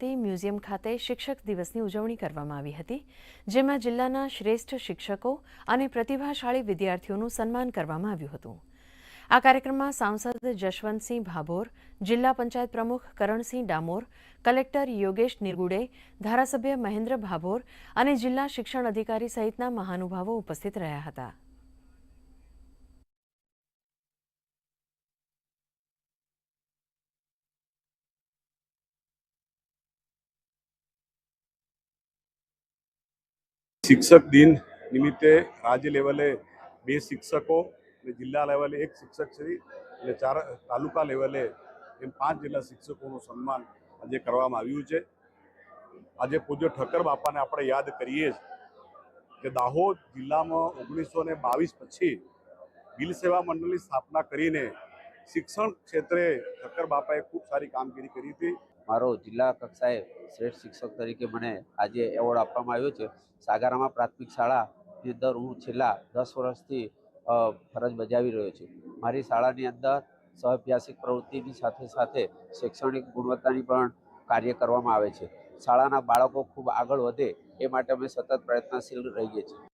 તે મ્યુઝિયમ ખાતે શિક્ષક દિવસની ઉજવણી કરવામાં આવી હતી, જેમાં જિલ્લાના શ્રેષ્ઠ શિક્ષકો અને પ્રતિભાશાળી વિદ્યાર્થીઓનું સન્માન કરવામાં આવ્યું હતું. આ કાર્યક્રમમાં સાંસદ જશવંતસિંહ ભાભોર, જિલ્લા પંચાયત પ્રમુખ કરણસિંહ ડામોર, કલેક્ટર યોગેશ નિરગુડે, ધારાસભ્ય મહેન્દ્ર ભાભોર અને જિલ્લા શિક્ષણ અધિકારી સહિતના મહાનુભાવો ઉપસ્થિત રહ્યા હતા. શિક્ષક દિન નિમિત્તે રાજ્ય લેવલે બે શિક્ષકો અને જિલ્લા લેવલે એક શિક્ષક શ્રી અને ચાર તાલુકા લેવલે એમ પાંચ જેટલા શિક્ષકોનું સન્માન આજે કરવામાં આવ્યું છે. આજે પૂજ્ય ઠક્કર બાપાને આપણે યાદ કરીએ કે દાહોદ જિલ્લામાં ઓગણીસો ને બાવીસ પછી બિલ સેવા મંડળની સ્થાપના કરીને શિક્ષણ ક્ષેત્રે ઠક્કર બાપાએ ખૂબ સારી કામગીરી કરી હતી. મારો જિલ્લા કક્ષાએ શ્રેષ્ઠ શિક્ષક તરીકે મને આજે એવોર્ડ આપવામાં આવ્યો છે. સાગારામાં પ્રાથમિક શાળાની અંદર હું છેલ્લા દસ વર્ષથી ફરજ બજાવી રહ્યો છું. મારી શાળાની અંદર સહભ્યાસિક પ્રવૃત્તિની સાથે સાથે શૈક્ષણિક ગુણવત્તાની પણ કાર્ય કરવામાં આવે છે. શાળાના બાળકો ખૂબ આગળ વધે એ માટે અમે સતત પ્રયત્નશીલ રહીએ છીએ.